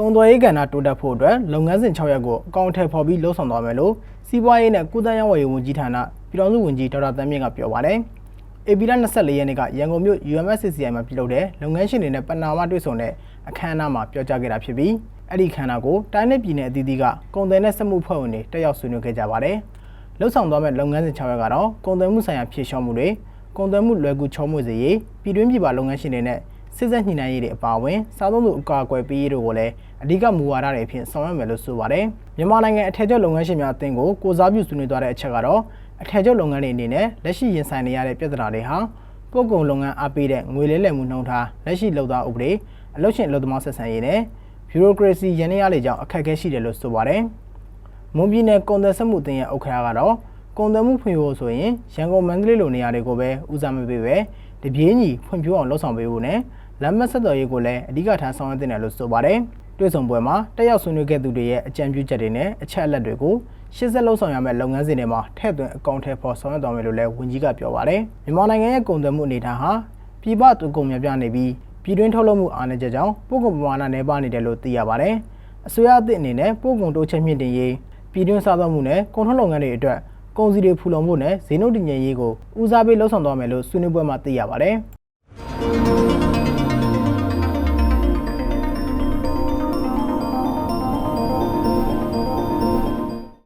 ကုန်သွယ်ရေးကဏ္ဍတိုးတက်ဖို့အတွက်လုပ်ငန်းစဉ်6ရပ်ကိုအကောင့်ထည့်ဖော်ပြီးလှုပ်ဆောင်သွားမယ်လို့စီးပွားရေးနဲ့ကုသရေးဝန်ကြီးဌာနပြည်ထောင်စုဝန်ကြီးဒေါက်တာတန်းမြင့်ကပြောပါတယ်။ AP လ24ရက်နေ့ကရန်ကုန်မြို့ UMSCCI မှာပြုလုပ်တဲ့လုပ်ငန်းရှင်တွေနဲ့ပဏာမတွေ့ဆုံတဲ့အခမ်းအနားမှာပြောကြားခဲ့တာဖြစ်ပြီးအဲ့ဒီခမ်းနားကိုတိုင်းနယ်ပြည်နယ်အသီးသီးကကုန်သည်နဲ့စက်မှုဖွဲ့ဝင်တွေတက်ရောက်ဆွေးနွေးခဲ့ကြပါတယ်။လှုပ်ဆောင်သွားမဲ့လုပ်ငန်းစဉ်6ရပ်ကတော့ကုန်သွယ်မှုဆိုင်ရာဖြည့်လျှော့မှုတွေကုန်သွယ်မှုလွယ်ကူချောမွေ့စေရေးပြည်တွင်းပြည်ပလုပ်ငန်းရှင်တွေနဲ့ စစ်ဆက်ညှိနှိုင်းရေးတွေအပါအဝင်စားသုံးသူအကာအကွယ်ပေးရေးတို့ကိုလည်းအဓိကမူဝါဒတွေအဖြစ်ဆောင်ရွက်မယ်လို့ဆိုပါတယ်။မြန်မာနိုင်ငံအထက်ကျလုပ်ငန်းရှင်များအသင်းကိုကိုစားပြုဆွေးနွေးသွားတဲ့အချက်ကတော့အထက်ကျလုပ်ငန်းတွေအနေနဲ့လက်ရှိရင်ဆိုင်နေရတဲ့ပြဿနာတွေဟာပို့ကုန်လုပ်ငန်းအားပေးတဲ့ငွေလဲလှယ်မှုနှုန်းထားလက်ရှိလုပ်သားဥပဒေအလုပ်ရှင်အလုပ်သမားဆက်ဆံရေးနဲ့ bureaucracy ရန်ရတွေကြောင့်အခက်အခဲရှိတယ်လို့ဆိုပါတယ်။မွန်ပြည်နယ်ကုန်သွယ်စက်မှုအသင်းရဲ့ဥက္ကဋ္ဌကတော့ ကုန်သွယ်မှုဖွံ့ဖြိုးဖို့ဆိုရင်ရန်ကုန်မန္တလေးလိုနေရာတွေကိုပဲဦးစားမပေးပဲတပြေးညီဖွံ့ဖြိုးအောင်လှုပ်ဆောင်ပေးဖို့နဲ့လမ်းမဆက်တော်ရေးကိုလည်းအဓိကထားဆောင်ရွက်တင်တယ်လို့ဆိုပါတယ်။တွေ့ဆုံပွဲမှာတက်ရောက်ဆွေးနွေးခဲ့သူတွေရဲ့အကြံပြုချက်တွေနဲ့အချက်အလက်တွေကိုရှင်းဆက်လှုပ်ဆောင်ရမယ့်လုပ်ငန်းစဉ်တွေမှာထည့်သွင်းအကောင့်ထဲပေါ်ဆောင်ရွက်တော်မယ်လို့လည်းဝန်ကြီးကပြောပါတယ်။မြန်မာနိုင်ငံရဲ့ကုန်သွယ်မှုအနေအထားဟာပြည်ပသူကုန်များပြနေပြီးပြည်တွင်းထုတ်လုပ်မှုအားနည်းချက်ကြောင့်ပို့ကုန်ပမာဏနည်းပါးနေတယ်လို့သိရပါတယ်။အစိုးရအသစ်အနေနဲ့ပို့ကုန်တိုးချက်မြင့်တင်ရေးပြည်တွင်းစားသုံးမှုနဲ့ကုန်ထုတ်လုပ်ငန်းတွေအတွက် ကုန်စည်တွေဖူလုံဖို့နဲ့ဈေးနှုန်းတည်ငြိမ်ရေးကိုဦးစားပေးလှုပ်ဆောင်သွားမယ်လို့ဆွေးနွေးပွဲမှာသိရပါတယ်။